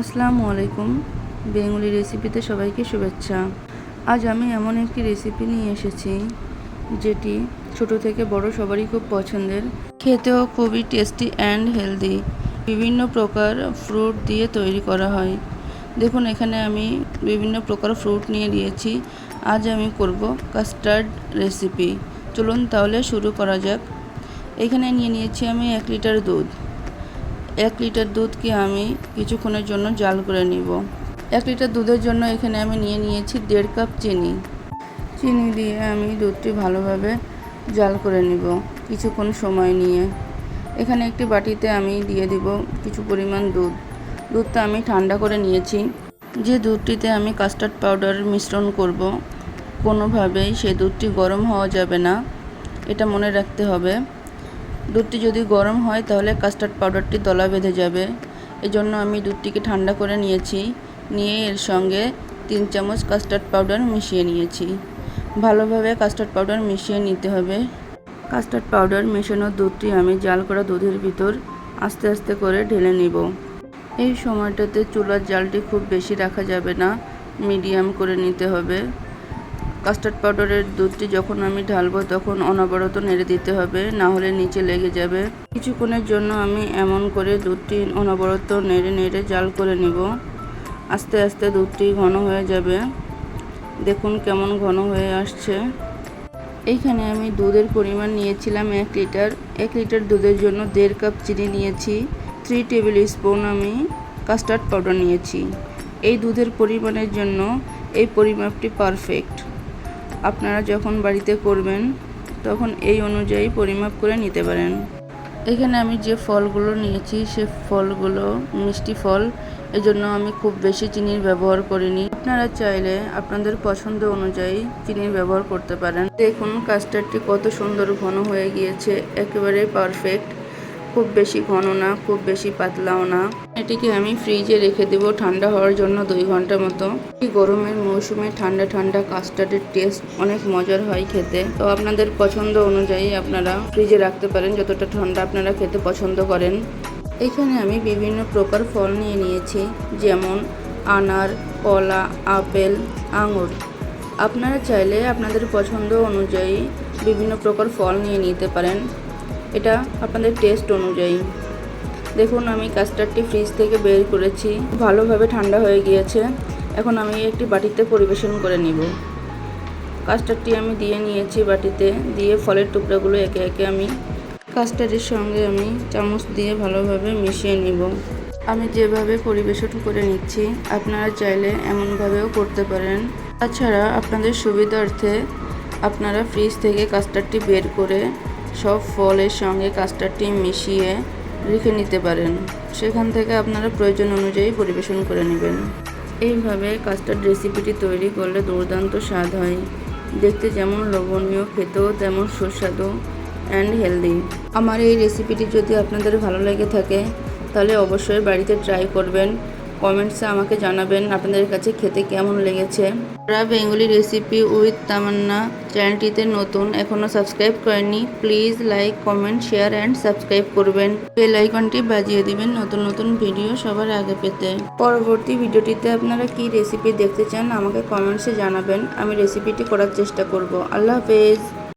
আসসালামু আলাইকুম। বেঙ্গলি রেসিপিতে সবাইকে শুভেচ্ছা। আজ আমি এমন একটি রেসিপি নিয়ে এসেছি, যেটি ছোট থেকে বড় সবারই খুব পছন্দের। খেতেও খুবই টেস্টি অ্যান্ড হেলদি। বিভিন্ন প্রকার ফ্রুট দিয়ে তৈরি করা হয়। দেখুন, এখানে আমি বিভিন্ন প্রকার ফ্রুট নিয়ে নিয়েছি। আজ আমি করব কাস্টার্ড রেসিপি। চলুন তাহলে শুরু করা যাক। এখানে নিয়ে নিয়েছি আমি এক লিটার দুধ। এক লিটার দুধকে আমি কিছুক্ষণের জন্য জাল করে নিব? এক লিটার দুধের জন্য এখানে আমি নিয়ে নিয়েছি দেড় কাপ চিনি। চিনি দিয়ে আমি দুধটি ভালোভাবে জাল করে নিব কিছুক্ষণ সময় নিয়ে। এখানে একটি বাটিতে আমি দিয়ে দিব কিছু পরিমাণ দুধ। দুধটা আমি ঠান্ডা করে নিয়েছি। যে দুধটিতে আমি কাস্টার্ড পাউডার মিশ্রণ করব, কোনোভাবেই সেই দুধটি গরম হওয়া যাবে না। এটা মনে রাখতে হবে। দুধটি যদি গরম হয়, তাহলে কাস্টার্ড পাউডারটি দলা বেঁধে যাবে। এজন্য আমি দুধটিকে ঠান্ডা করে নিয়েছি। নিয়ে এর সঙ্গে তিন চামচ কাস্টার্ড পাউডার মিশিয়ে নিয়েছি। ভালোভাবে কাস্টার্ড পাউডার মিশিয়ে নিতে হবে। কাস্টার্ড পাউডার মেশানো দুধটি আমি জাল করা দুধের ভিতর আস্তে আস্তে করে ঢেলে নিব। এই সময়টাতে চুলার জালটি খুব বেশি রাখা যাবে না। মিডিয়াম করে নিতে হবে। কাস্টার্ড পাউডারের দুধটি যখন আমি ঢালবো তখন অনবরত নেড়ে দিতে হবে, না হলে নিচে লেগে যাবে। কিছুক্ষণের জন্য আমি এমন করে দুধটি অনবরত নেড়ে নেড়ে জাল করে নিব। আস্তে আস্তে দুধটি ঘন হয়ে যাবে। দেখুন কেমন ঘন হয়ে আসছে। এইখানে আমি দুধের পরিমাণ নিয়েছিলাম এক লিটার। এক লিটার দুধের জন্য দেড় কাপ চিনি নিয়েছি থ্রি টেবিল স্পুন আমি কাস্টার্ড পাউডার নিয়েছি। এই দুধের পরিমাণের জন্য এই পরিমাপটি পারফেক্ট আপনারা যখন বাড়িতে করবেন, তখন এই অনুযায়ী পরিমাপ করে নিতে পারেন। এখানে আমি যে ফলগুলো নিয়েছি, সে ফলগুলো মিষ্টি ফল। এজন্য আমি খুব বেশি চিনির ব্যবহার করিনি। আপনারা চাইলে আপনাদের পছন্দ অনুযায়ী চিনির ব্যবহার করতে পারেন। দেখুন, কাস্টার্ডটি কত সুন্দর ঘন হয়ে গিয়েছে, একেবারে পারফেক্ট। খুব বেশি ঘন না, খুব বেশি পাতলাও না। এটিকে আমি ফ্রিজে রেখে দেব ঠান্ডা হওয়ার জন্য দুই ঘণ্টা মতো। গরমের মৌসুমে ঠান্ডা ঠান্ডা কাস্টার্ডের টেস্ট অনেক মজার হয় খেতে। তো আপনাদের পছন্দ অনুযায়ী আপনারা ফ্রিজে রাখতে পারেন যতটা ঠান্ডা আপনারা খেতে পছন্দ করেন। এখানে আমি বিভিন্ন প্রকার ফল নিয়ে নিয়েছি, যেমন আনার, কলা, আপেল, আঙুর। আপনারা চাইলে আপনাদের পছন্দ অনুযায়ী বিভিন্ন প্রকার ফল নিয়ে নিতে পারেন। এটা আপনাদের টেস্ট অনুযায়ী। দেখুন, আমি কাস্টার্ডটি ফ্রিজ থেকে বের করেছি। ভালোভাবে ঠান্ডা হয়ে গিয়েছে। এখন আমি একটি বাটিতে পরিবেশন করে নিব। কাস্টার্ডটি আমি দিয়ে নিয়েছি বাটিতে। দিয়ে ফলের টুকরাগুলো একে একে আমি কাস্টার্ডের সঙ্গে আমি চামচ দিয়ে ভালোভাবে মিশিয়ে নিব। আমি যেভাবে পরিবেশন করে নিচ্ছি, আপনারা চাইলে এমনভাবেও করতে পারেন। তাছাড়া আপনাদের সুবিধার্থে আপনারা ফ্রিজ থেকে কাস্টার্ডটি বের করে সব ফলের সঙ্গে কাস্টার্ডটি মিশিয়ে রেখে নিতে পারেন। সেখান থেকে আপনারা প্রয়োজন অনুযায়ী পরিবেশন করে নেবেন। এইভাবে কাস্টার্ড রেসিপিটি তৈরি করলে দুর্দান্ত স্বাদ হয়। দেখতে যেমন লোভনীয়, খেতেও তেমন সুস্বাদু অ্যান্ড হেলদি আমার এই রেসিপিটি যদি আপনাদের ভালো লেগে থাকে, তাহলে অবশ্যই বাড়িতে ট্রাই করবেন। কমেন্টসে আমাকে জানাবেন আপনাদের কাছে খেতে কেমন লেগেছে। যারা বেঙ্গলি রেসিপি উইথ তামান্না চ্যানেলটিতে নতুন এখনও সাবস্ক্রাইব করেনি please like comment share and subscribe করবেন। বেল আইকনটি বাজিয়ে দিবেন নতুন নতুন ভিডিও সবার আগে পেতে। পরবর্তী ভিডিওটিতে আপনারা কি রেসিপি দেখতে চান আমাকে কমেন্টসে জানাবেন, আমি রেসিপিটি করার চেষ্টা করব। আল্লাহ হাফেজ।